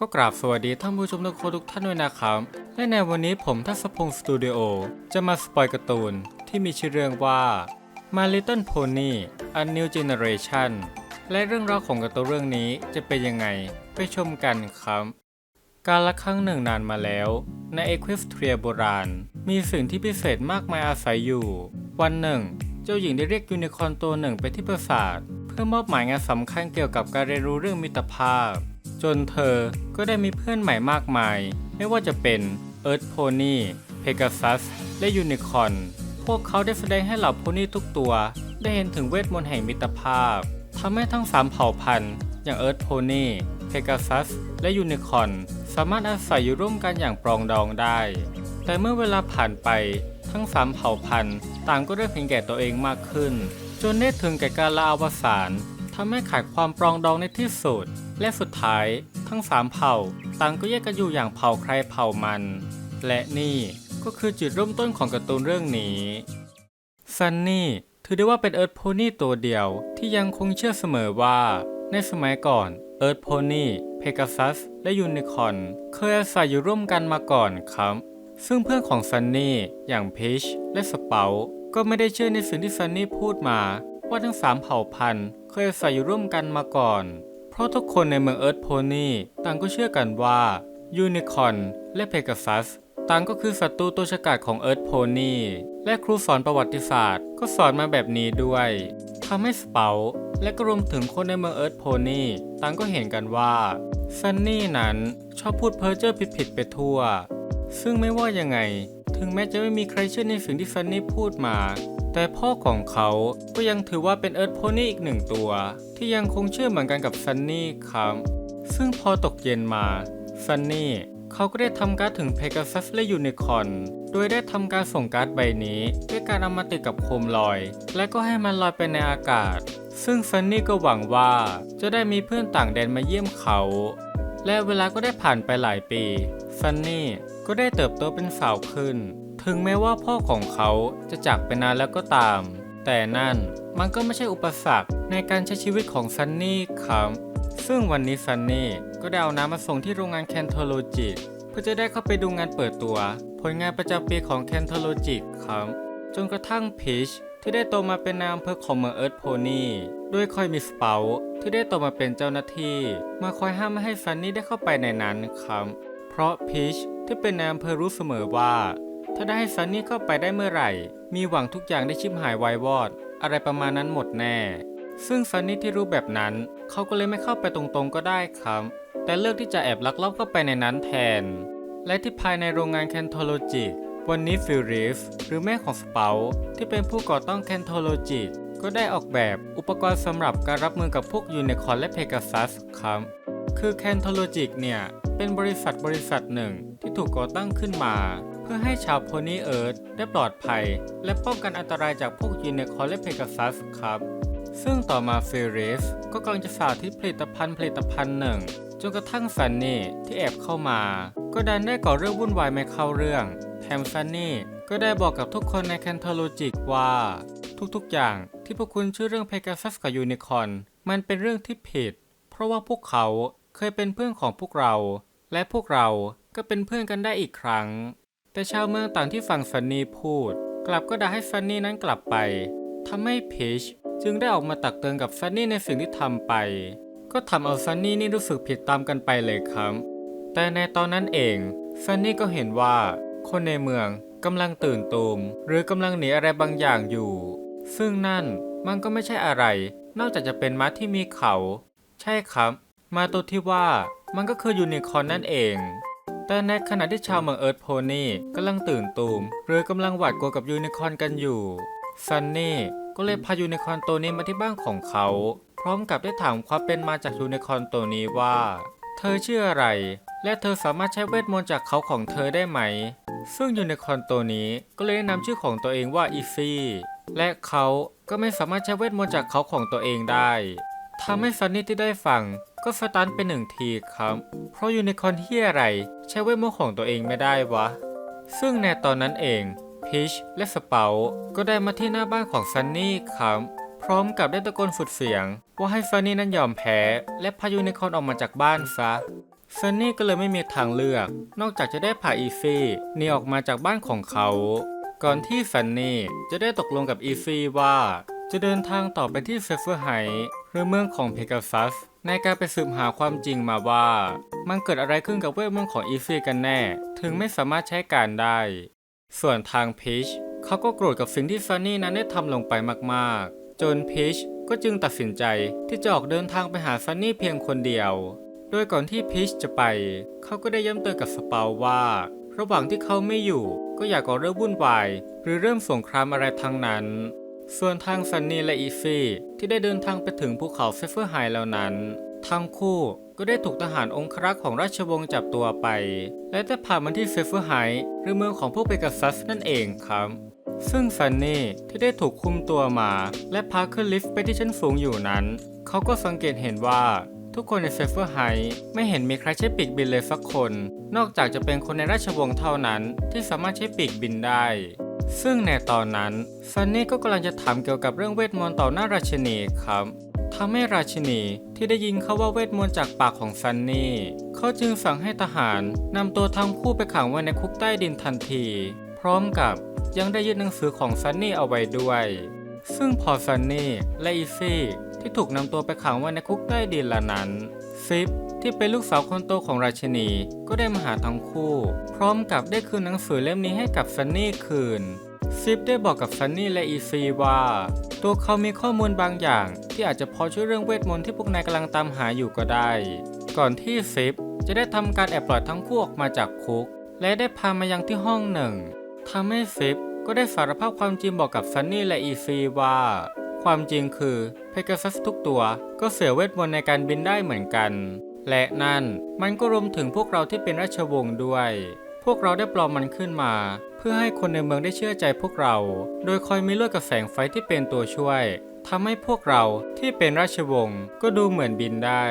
ก็กราบสวัสดีท่านผู้ชมทุกคนทุกท่านด้วยนะครับ และในวันนี้ผมทัศพงศ์สตูดิโอจะมาสปอยการ์ตูนที่มีชื่อเรื่องว่า My Little Pony A New Generation และเรื่องราวของการ์ตูนเรื่องนี้จะเป็นยังไงไปชมกันครับ การละครั้งหนึ่งนานมาแล้ว ในเอควิสเทรียโบราณ มีสิ่งที่พิเศษมากมายอาศัยอยู่ วันหนึ่ง เจ้าหญิงได้เรียกยูนิคอร์นตัวหนึ่งไปที่ปราสาท เพื่อมอบหมายงานสำคัญเกี่ยวกับการเรียนรู้เรื่องมิตรภาพ จนเธอก็ได้มีเพื่อนใหม่มากมาย ไม่ว่าจะเป็นเอิร์ธโพนี่เพกาซัสและยูนิคอนพวกเขาได้แสดงให้เหล่าโพนี่ทุกตัว ได้เห็นถึงเวทมนต์แห่งมิตรภาพทำให้ทั้งสามเผ่าพันธุ์ อย่างเอิร์ธโพนี่เพกาซัสและยูนิคอนสามารถอาศัยอยู่ร่วมกันอย่างปรองดองได้ แต่เมื่อเวลาผ่านไปทั้งสามเผ่าพันธุ์ ต่างก็เริ่มเห็นแก่ตัวเองมากขึ้น จนได้ถึงแก่การลาอวสาน ทำให้ขาดความปรองดองในที่สุด และสุดท้ายทั้งสามเผ่า ต่างก็แยกกันอยู่อย่างเผ่าใครเผ่ามัน และนี่ก็คือจุดเริ่มต้นของการ์ตูนเรื่องนี้ซันนี่ถือได้ว่าเป็นเอิร์ธโพนี่ตัวเดียวที่ยังคงเชื่อเสมอว่า ในสมัยก่อนเอิร์ธโพนี่เพกาซัสและยูนิคอร์นเคยอาศัยอยู่ร่วมกันมาก่อนครับ ซึ่งเพื่อนของซันนี่อย่างพีชและสเปาก็ไม่ได้เชื่อในสิ่งที่ซันนี่พูดมา ว่าทั้งสามเผ่าพันธุ์เคยอาศัยอยู่ร่วมกันมาก่อน เพราะทุกคนในเมืองเอิร์ธโพนี่ต่างก็เชื่อกันว่ายูนิคอนและเพกาซัสต่างก็คือศัตรูตัวฉกาจของเอิร์ธโพนี่และครูสอนประวัติศาสตร์ ก็สอนมาแบบนี้ด้วยทำให้สเปาและก็รวมถึงคนในเมืองเอิร์ธโพนี่ต่างก็เห็นกันว่าซันนี่นั้นชอบพูดเพ้อเจ้อผิดๆไปทั่ว ซึ่งไม่ว่ายังไง ถึงแม้จะไม่มีใครเชื่อในสิ่งที่ซันนี่พูดมา แต่พ่อของเขาก็ยังถือว่าเป็นเอิร์ธโพนี่อีกหนึ่งตัว ที่ยังคงเชื่อเหมือนกันกับซันนี่ครับซึ่งพอตกเย็นมาซันนี่เขาก็ได้ทำการ์ดถึงเพกาซัสและยูนิคอร์นโดยได้ทำการส่งการ์ดใบนี้ ด้วยการเอามาติดกับโคมลอย และก็ให้มันลอยไปในอากาศ ซึ่งซันนี่ก็หวังว่าจะได้มีเพื่อนต่างแดนมาเยี่ยมเขา และเวลาก็ได้ผ่านไปหลายปีซันนี่ ก็ได้เติบโตเป็นสาวขึ้น ถึงแม้ว่าพ่อของเขาจะจากไปนานแล้วก็ตาม แต่นั่นมันก็ไม่ใช่อุปสรรคในการใช้ชีวิตของซันนี่ครับซึ่งวันนี้ซันนี่ก็ได้เอาน้ำมาส่งที่โรงงานแคนโทโลจิเพื่อจะได้เข้าไปดูงานเปิดตัว ผลงานประจำปีของแคนโทโลจิครับจนกระทั่งพีชที่ได้โตมาเป็นนายอำเภอของเมืองเอิร์ธโพนี่ด้วยคอยมีสเปาที่ได้โตมาเป็นเจ้าหน้าที่ มาคอยห้ามไม่ให้ซันนี่ได้เข้าไปในนั้นครับเพราะพีช ที่เป็นนายอำเภอรู้เสมอว่า ถ้าได้ให้ซันนี่เข้าไปได้เมื่อไหร่ มีหวังทุกอย่างได้ชิบหายวายวอด อะไรประมาณนั้นหมดแน่ ซึ่งซันนี่ที่รู้แบบนั้น เขาก็เลยไม่เข้าไปตรงๆก็ได้ครับ แต่เลือกที่จะแอบลักลอบเข้าไปในนั้นแทน และที่ภายในโรงงานแคนโทโลจิกวันนี้ฟิลริฟหรือแม่ของสเปาที่เป็นผู้ก่อตั้งแคนโทโลจิกก็ได้ออกแบบอุปกรณ์สำหรับการรับมือกับพวกยูนิคอร์นและเพกาซัสครับ คือแคนโทโลจิกเนี่ย เป็นบริษัทบริษัทหนึ่งที่ถูกก่อตั้งขึ้นมา เพื่อให้ชาวโพนี่เอิร์ธได้ปลอดภัย และป้องกันอันตรายจากพวกยูนิคอร์และเพกาซัสครับ ซึ่งต่อมาฟิริฟก็กำลังจะสาธิตผลิตภัณฑ์ผลิตภัณฑ์หนึ่งจนกระทั่งซันนี่ที่แอบเข้ามา ก็ดันได้ก่อเรื่องวุ่นวายไม่เข้าเรื่องแถมซันนี่ก็ได้บอกกับทุกคนในแคนโทโลจิกว่า ทุกๆอย่างที่พวกคุณชื่อเรื่องเพกาซัสกับยูนิคอร์นมันเป็นเรื่องที่ผิด เพราะว่าพวกเขา เคยเป็นเพื่อนของพวกเรา และพวกเราก็เป็นเพื่อนกันได้อีกครั้ง แต่ชาวเมืองต่างที่ฟังซันนี่พูด กลับก็ด่าให้ซันนี่นั้นกลับไปทำให้พีชจึงได้ออกมาตักเตือนกับซันนี่ในสิ่งที่ทำไป ก็ทำเอาซันนี่นี่รู้สึกผิดตามกันไปเลยครับ แต่ในตอนนั้นเองซันนี่ก็เห็นว่า คนในเมืองกำลังตื่นตูมหรือกำลังหนีอะไรบางอย่างอยู่ ซึ่งนั่นมันก็ไม่ใช่อะไร นอกจากจะเป็นม้าที่มีเขา ใช่ครับ มาตัวที่ว่ามันก็คือยูนิคอร์นนั่นเอง แต่ในขณะที่ชาวเมืองเอิร์ธโพนี่กำลังตื่นตูม หรือกำลังหวาดกลัวกับยูนิคอร์นกันอยู่ซันนี่ก็เลยพายูนิคอร์นตัวนี้มาที่บ้านของเขา พร้อมกับได้ถามความเป็นมาจากยูนิคอร์นตัวนี้ว่า เธอชื่ออะไร และเธอสามารถใช้เวทมนต์จากเขาของเธอได้ไหม ซึ่งยูนิคอร์นตัวนี้ก็เลยนำชื่อของตัวเองว่าอีซี่และเขาก็ไม่สามารถใช้เวทมนต์จากเขาของตัวเองได้ทำให้ซันนี่ที่ได้ฟัง ก็สตันไปหนึ่งทีครับ เพราะยูนิคอนที่อะไร ใช้เวทมนต์ของตัวเองไม่ได้วะ ซึ่งในตอนนั้นเองพีชและสเปาก็ได้มาที่หน้าบ้านของซันนี่ครับ พร้อมกับได้ตะโกนสุดเสียง ว่าให้ซันนี่นั้นยอมแพ้ และพายูนิคอนออกมาจากบ้านซะซันนี่ก็เลยไม่มีทางเลือก นอกจากจะได้พาอีฟี่หนีออกมาจากบ้านของเขา ก่อนที่ซันนี่จะได้ตกลงกับอีฟี่ว่า จะเดินทางต่อไปที่เซฟเฟอร์ไฮหรือเมืองของเพกาซัส ในการไปสืบหาความจริงมาว่า มันเกิดอะไรขึ้นกับเวทมนต์ของอีฟี่กันแน่ ถึงไม่สามารถใช้การได้ ส่วนทางพีชเขาก็โกรธกับสิ่งที่ซันนี่นั้นได้ทำลงไปมากๆ จนพีชก็จึงตัดสินใจที่จะออกเดินทางไปหาซันนี่เพียงคนเดียว โดยก่อนที่พีชจะไป เขาก็ได้ย้ำเตือนกับสเปาว่า ระหว่างที่เขาไม่อยู่ ก็อย่าก่อเรื่องวุ่นวาย หรือเริ่มสงครามอะไรทั้งนั้น ส่วนทางซันนี่และอีฟี่ที่ได้เดินทางไปถึงภูเขาเซฟเฟอร์ไฮแล้วนั้น ทั้งคู่ก็ได้ถูกทหารองครักษ์ของราชวงศ์จับตัวไป และได้พามาที่เซฟเฟอร์ไฮหรือเมืองของพวกเปกัสซัสนั่นเองครับ ซึ่งซันนี่ที่ได้ถูกคุมตัวมา และพาขึ้นลิฟต์ไปที่ชั้นสูงอยู่นั้น เขาก็สังเกตเห็นว่าทุกคนในเซฟเฟอร์ไฮไม่เห็นมีใครใช้ปีกบินเลยสักคน นอกจากจะเป็นคนในราชวงศ์เท่านั้นที่สามารถใช้ปีกบินได้ ซึ่งในตอนนั้นซันนี่ก็กำลังจะถามเกี่ยวกับเรื่องเวทมนต์ต่อหน้าราชินีครับทำให้ราชินีที่ได้ยินเขาว่าเวทมนต์จากปากของซันนี่เขาจึงสั่งให้ทหารนำตัวทั้งคู่ไปขังไว้ในคุกใต้ดินทันที พร้อมกับยังได้ยึดหนังสือของซันนี่เอาไว้ด้วย ซึ่งพอซันนี่และอีฟี่ที่ถูกนำตัวไปขังไว้ในคุกใต้ดินละนั้น ฟิปที่เป็นลูกสาวคนโตของราชินี ก็ได้มาหาทั้งคู่ พร้อมกับได้คืนหนังสือเล่มนี้ให้กับซันนี่คืน ฟิปได้บอกกับซันนี่และอีฟีว่า ตัวเขามีข้อมูลบางอย่าง ที่อาจจะพอช่วยเรื่องเวทมนต์ที่พวกนายกำลังตามหาอยู่ก็ได้ ก่อนที่ฟิปจะได้ทำการแอบปล่อยทั้งคู่ออกมาจากคุก และได้พามายังที่ห้องหนึ่งทำให้ฟิปก็ได้สารภาพความจริงบอกกับซันนี่และอีฟีว่า ความจริงคือเพกาซัสทุกตัวก็เสียเวทมนต์ในการบินได้เหมือนกัน และนั่นมันก็รวมถึงพวกเราที่เป็นราชวงศ์ด้วย พวกเราได้ปลอมมันขึ้นมา เพื่อให้คนในเมืองได้เชื่อใจพวกเรา โดยคอยมีลวดกับแสงไฟที่เป็นตัวช่วยทำให้พวกเราที่เป็นราชวงศ์ก็ดูเหมือนบินได้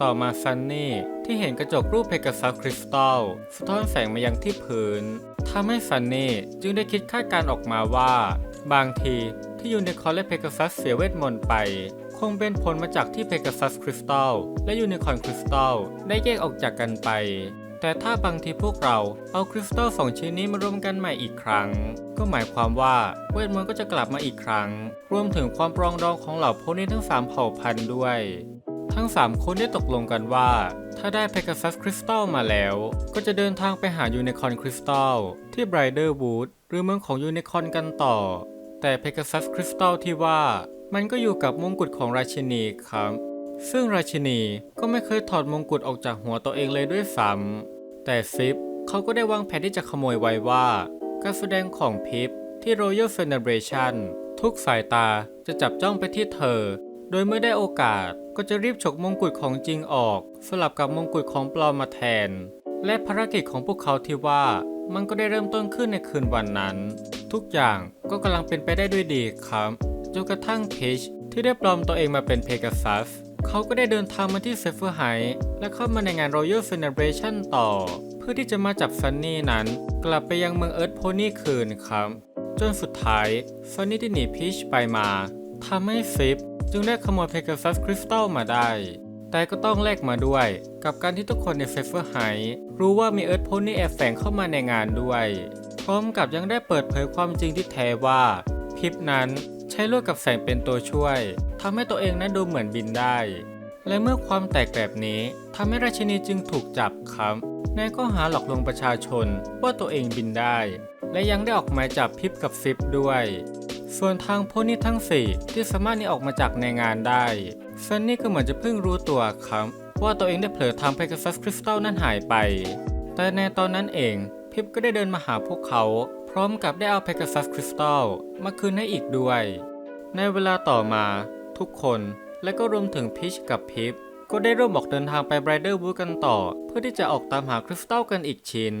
ต่อมาซันนี่ที่เห็นกระจกรูปเพกาซัสคริสตัลสะท้อนแสงมายังที่พื้นทำให้ซันนี่จึงได้คิดคาดการณ์ออกมาว่า บางทีที่ยูนิคอร์นและเพกาซัสเสียเวทมนต์ไป คงเป็นผลมาจากที่เพกาซัสคริสตัลและยูนิคอร์นคริสตัลได้แยกออกจากกันไป แต่ถ้าบางทีพวกเราเอาคริสตัลสองชิ้นนี้มารวมกันใหม่อีกครั้ง ก็หมายความว่าเวทมนต์ก็จะกลับมาอีกครั้ง รวมถึงความปรองดองของเหล่าโพนี่ทั้ง 3 เผ่าพันธุ์ด้วย ทั้ง 3 คนได้ตกลงกันว่า ถ้าได้เพกาซัสคริสตัลมาแล้ว ก็จะเดินทางไปหายูนิคอร์นคริสตัลที่ไบรเดอร์วูดหรือเมืองของยูนิคอร์นกันต่อ แต่เพกาซัสคริสตัลที่ว่ามันก็อยู่กับมงกุฎของราชินีครับ ซึ่งราชินีก็ไม่เคยถอดมงกุฎออกจากหัวตัวเองเลยด้วยซ้ำแต่ฟิปเขาก็ได้วางแผนที่จะขโมยไว้ว่า การแสดงของพิปที่ Royal Celebration ทุกสายตาจะจับจ้องไปที่เธอ โดยเมื่อได้โอกาสก็จะรีบฉกมงกุฎของจริงออก สลับกับมงกุฎของปลอมมาแทน และภารกิจของพวกเขาที่ว่ามันก็ได้เริ่มต้นขึ้นในคืนวันนั้น ทุกอย่างก็กำลังเป็นไปได้ด้วยดีครับจนกระทั่งพีชที่ได้ปลอมตัวเองมาเป็นเพกาซัสเขาก็ได้เดินทางมาที่เซฟเฟอร์ไฮและเข้ามาในงาน Royal Celebration ต่อ เพื่อที่จะมาจับซันนี่นั้น กลับไปยังเมืองเอิร์ธโพนี่คืนครับ จนสุดท้ายซันนี่ได้หนีพีชไปมาทำให้ฟิปจึงได้ขโมยเพกาซัสคริสตัลมาได้ แต่ก็ต้องแลกมาด้วย กับการที่ทุกคนในเฟเฟอร์ไฮรู้ว่ามีเอิร์ธโพนี่แอบแฝงเข้ามาในงานด้วย พร้อมกับยังได้เปิดเผยความจริงที่แท้ว่าพิปนั้นใช้ลวดกับแสงเป็นตัวช่วยทำให้ตัวเองนั้นดูเหมือนบินได้ และเมื่อความแตกแบบนี้ทำให้ราชินีจึงถูกจับครับในข้อหาหลอกลวงประชาชนว่าตัวเองบินได้ และยังได้ออกหมายจับพิปกับฟิปด้วย ส่วนทางพวกนี้ทั้งสี่ที่สามารถนี้ออกมาจากในงานได้ ซันนี่ก็เหมือนจะเพิ่งรู้ตัวครับว่าตัวเองได้เผลอทำเพกาซัสคริสตัลนั้นหายไป แต่ในตอนนั้นเองพิปก็ได้เดินมาหาพวกเขา พร้อมกับได้เอาเพกาซัสคริสตัลมาคืนให้อีกด้วย ในเวลาต่อมาทุกคนและก็รวมถึงพิชกับพิปก็ได้ร่วมออกเดินทางไปไบรเดอร์วูดกันต่อ เพื่อที่จะออกตามหาคริสตัลกันอีกชิ้น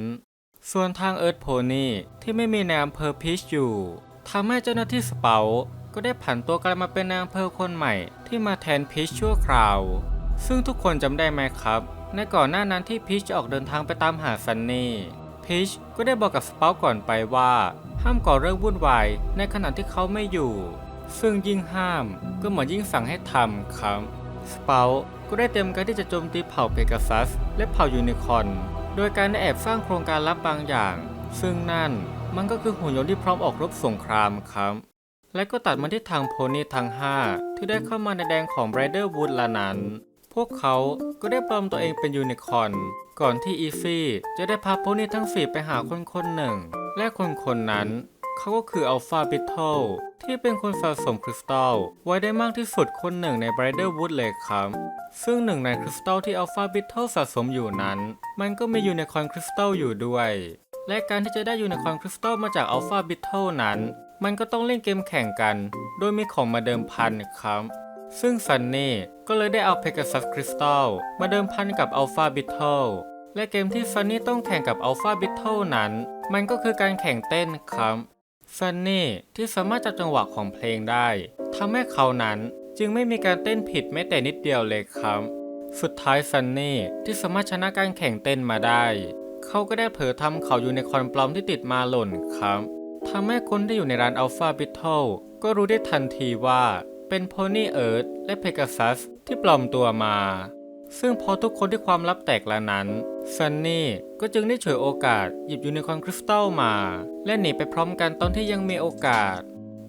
ส่วนทางเอิร์ธโพนี่ที่ไม่มีในอำเภอพิชอยู่ทำให้เจ้าหน้าที่สเปา ก็ได้ผันตัวกลายมาเป็นนายอำเภอคนใหม่ที่มาแทนพิชชั่วคราว ซึ่งทุกคนจำได้ไหมครับ ในก่อนหน้านั้นที่พิชจะออกเดินทางไปตามหาซันนี่พิชก็ได้บอกกับสเปาก่อนไปว่า ห้ามก่อเรื่องวุ่นวายในขณะที่เขาไม่อยู่ ซึ่งยิ่งห้ามก็เหมือนยิ่งสั่งให้ทำครับสเปาก็ก็ได้เตรียมการที่จะโจมตีเผ่าเพกาซัส และเผ่ายูนิคอร์นโดยการได้แอบสร้างโครงการลับบางอย่าง ซึ่งนั่นมันก็คือหุ่นยนต์ที่พร้อมออกรบสงครามครับ และก็ตัดมาที่ทางโพนี่ทั้ง5 ที่ได้เข้ามาในแดงของ Rider Wood ละนั้น พวกเขาก็ได้ปลอมตัวเองเป็นยูนิคอร์นก่อนที่อีฟี่จะได้พาโพนี่ทั้งสี่ไปหาคนคนหนึ่ง และคนคนนั้นเขาก็คืออัลฟาบิทเทิลที่เป็นคนสะสมคริสตัลไว้ได้มากที่สุดคนหนึ่งใน Brighter Wood เลยครับ ซึ่งหนึ่งในคริสตัลที่อัลฟาบิทเทิลสะสมอยู่นั้น มันก็มียูนิคอร์นคริสตัลอยู่ด้วย และการที่จะได้ยูนิคอร์นคริสตัลมาจากอัลฟาบิทเทิลนั้น มันก็ต้องเล่นเกมแข่งกัน โดยมีของมาเดิมพันครับ ซึ่งซันนี่ก็เลยได้เอาเพก a ซัสคริสตัลมาเดิมพันกับอัลฟาบิทเทิลและเกมที่ซันนี่ต้องแข่งกับอัลฟาบิทเทิลนั้น มันก็คือการแข่งเต้นครับซันนี่ที่สามารถจับจังหวะของเพลงได้ทำให้เขานั้นจึงไม่มีการเต้นผิดแม้แต่นิดเดียวเลยครับ สุดท้ายซันนี่ที่สามารถชนะการแข่งเต้นมาได้ เขาก็ได้เผลอทำเขาอยู่ในคอนปลอมที่ติดมาหล่นครับ ทำให้คนที่อยู่ในร้านอัลฟาบิทเทิลก็รู้ได้ทันทีว่าเป็นโพนี่เอิร์ธและเพก a ซัสที่ปลอมตัวมา ซึ่งพอทุกคนที่ความลับแตกแล้วนั้นซันนี่ก็จึงได้ฉวยโอกาสหยิบยูนิคอร์นคริสตัลมา และหนีไปพร้อมกันตอนที่ยังมีโอกาส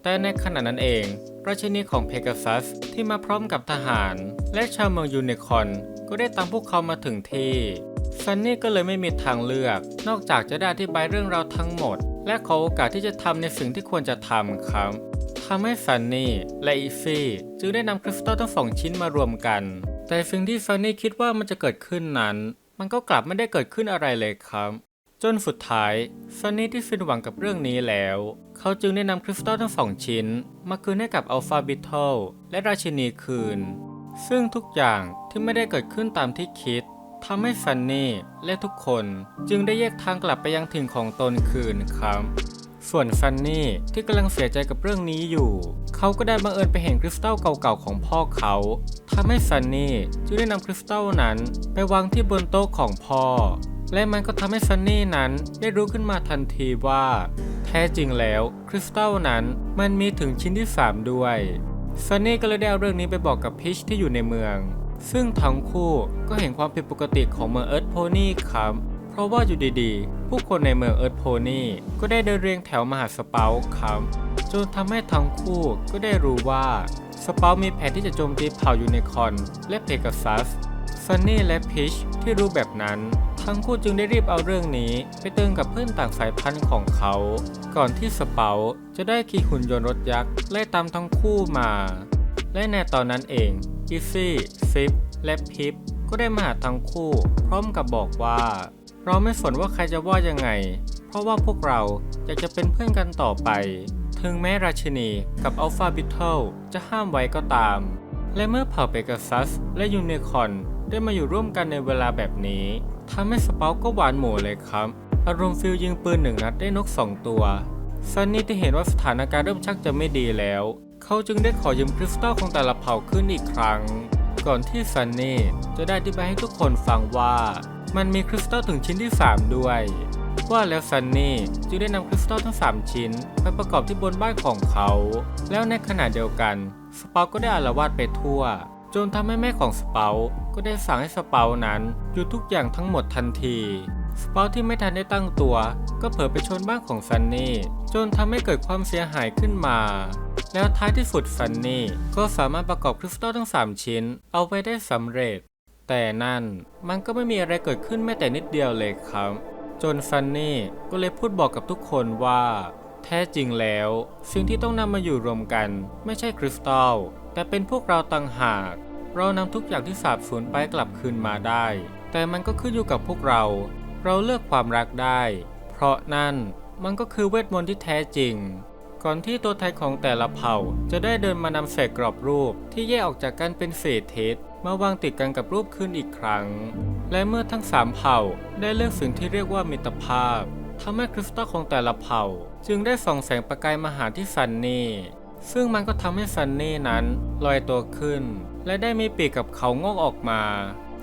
แต่ในขณะนั้นเอง ราชินีของเพก a ซัสที่มาพร้อมกับทหาร และชาวเมืองยูนิคอร์นก็ได้ตามพวกเขามาถึงที่ซันนี่ก็เลยไม่มีทางเลือก นอกจากจะได้อธิบายเรื่องราวทั้งหมด และขอโอกาสที่จะทำในสิ่งที่ควรจะทำครับทำให้ซันนี่และอีฟี่จึงได้นำคริสตัลทั้งสองชิ้นมารวมกัน แต่สิ่งที่ซันนี่คิดว่ามันจะเกิดขึ้นนั้น มันก็กลับไม่ได้เกิดขึ้นอะไรเลยครับ จนสุดท้ายซันนี่ที่สิ้นหวังกับเรื่องนี้แล้ว เขาจึงได้นำคริสตัลทั้งสองชิ้น มาคืนให้กับอัลฟาบิทเทิลและราชินีคืน ซึ่งทุกอย่างที่ไม่ได้เกิดขึ้นตามที่คิด ทำให้ซันนี่และทุกคนจึงได้แยกทางกลับไปยังถิ่นของตนคืนครับ ส่วนซันนี่ที่กำลังเสียใจกับเรื่องนี้อยู่ เขาก็ได้บังเอิญไปเห็นคริสตัลเก่าๆของพ่อเขาทำให้ซันนี่จึงได้นำคริสตัลนั้นไปวางที่บนโต๊ะของพ่อ และมันก็ทำให้ซันนี่นั้นได้รู้ขึ้นมาทันทีว่า แท้จริงแล้วคริสตัลนั้นมันมีถึงชิ้นที่ 3 ด้วยซันนี่ก็เลยได้เอาเรื่องนี้ไปบอกกับพิชที่อยู่ในเมือง ซึ่งทั้งคู่ก็เห็นความผิดปกติของเมืองเอิร์ธโพนี่ครับ เพราะว่าอยู่ดีๆ ผู้คนในเมืองเอิร์ธโพนี่ก็ได้เดินเรียงแถวมาหาสเปาครับ จนทำให้ทั้งคู่ก็ได้รู้ว่าสเปามีแผนที่จะโจมตีเผ่ายูนิคอนและเพก a ซัสซันนี่และพิชที่รู้แบบนั้น ทั้งคู่จึงได้รีบเอาเรื่องนี้ ไปเตือนกับเพื่อนต่างสายพันธุ์ของเขา ก่อนที่สเปาจะได้ขี่หุ่นยนต์รถยักษ์ไล่ตามทั้งคู่มา และในตอนนั้นเอง อีซี่ซิปและพิปก็ได้มาหาทั้งคู่ พร้อมกับบอกว่า เราไม่สนว่าใครจะว่ายังไง เพราะว่าพวกเราอยากจะเป็นเพื่อนกันต่อไป ถึงแม้ราชินีกับอัลฟาบิทเทิลจะห้ามไว้ก็ตาม และเมื่อเผ่าเปก a ซัสและยูนิคอนได้มาอยู่ร่วมกันในเวลาแบบนี้ทำให้สเปาก็หวานหมูเลยครับ อารมณ์ฟิลยิงปืนหนึ่งนัดได้นกสองตัวซันนี่ที่เห็นว่าสถานการณ์เริ่มชักจะไม่ดีแล้ว เขาจึงได้ขอยืมคริสตัลของแต่ละเผ่าขึ้นอีกครั้ง ก่อนที่ซันนี่จะได้อธิบายให้ทุกคนฟังว่า มันมีคริสตัลถึงชิ้นที่ 3 ด้วย ว่าแล้วซันนี่จึงได้นำคริสตัลทั้ง 3 ชิ้น ไปประกอบที่บนบ้านของเขา แล้วในขณะเดียวกันสเปาก็ได้อาละวาดไปทั่ว จนทำให้แม่ของสเปาก็ได้สั่งให้สเปานั้นหยุดทุกอย่างทั้งหมดทันทีสเปาที่ไม่ทันได้ตั้งตัว ก็เผลอไปชนบ้านของซันนี่จนทำให้เกิดความเสียหายขึ้นมา แล้วท้ายที่สุดซันนี่ก็สามารถประกอบคริสตัลทั้ง 3 ชิ้น เอาไว้ได้สำเร็จ แต่นั่นมันก็ไม่มีอะไรเกิดขึ้นแม้แต่นิดเดียวเลยครับ จนซันนี่ก็เลยพูดบอกกับทุกคนว่า แท้จริงแล้ว สิ่งที่ต้องนำมาอยู่รวมกัน ไม่ใช่คริสตัลแต่เป็นพวกเราต่างหาก เรานำทุกอย่างที่สาบสูญไปกลับคืนมาได้ แต่มันก็ขึ้นอยู่กับพวกเรา เราเลือกความรักได้ เพราะนั่นมันก็คือเวทมนต์ที่แท้จริง ก่อนที่ตัวแทนของแต่ละเผ่า จะได้เดินมานำเศษกรอบรูปที่แยกออกจากกันเป็นเศษเทสมาวางติดกันกับรูปขึ้นอีกครั้ง และเมื่อทั้งสามเผ่าได้เลือกสิ่งที่เรียกว่ามิตรภาพทำให้คริสตัลของแต่ละเผ่า จึงได้ส่องแสงประกายมาหาที่ซันนี่ซึ่งมันก็ทำให้ซันนี่นั้นลอยตัวขึ้น และได้มีปีกกับเขางอกออกมา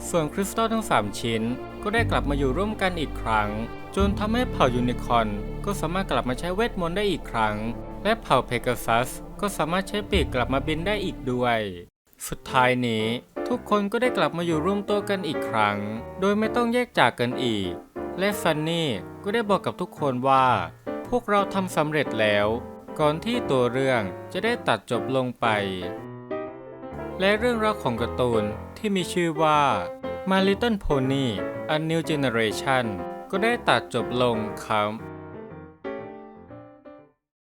ส่วนคริสตัลทั้ง 3 ชิ้น ก็ได้กลับมาอยู่ร่วมกันอีกครั้ง จนทำให้เผ่ายูนิคอร์นก็สามารถกลับมาใช้เวทมนต์ได้อีกครั้ง และเผ่าเพก a ซัสก็สามารถใช้ปีกกลับมาบินได้อีกด้วย สุดท้ายนี้ทุกคนก็ได้กลับมาอยู่ร่วมตัวกันอีกครั้ง โดยไม่ต้องแยกจากกันอีก และซันนี่ก็ได้บอกกับทุกคนว่า พวกเราทำสำเร็จแล้ว ก่อนที่ตัวเรื่องจะได้ตัดจบลงไป และเรื่องราวของการ์ตูนที่มีชื่อว่า My Little Pony A New Generation ก็ได้ตัดจบลงครับ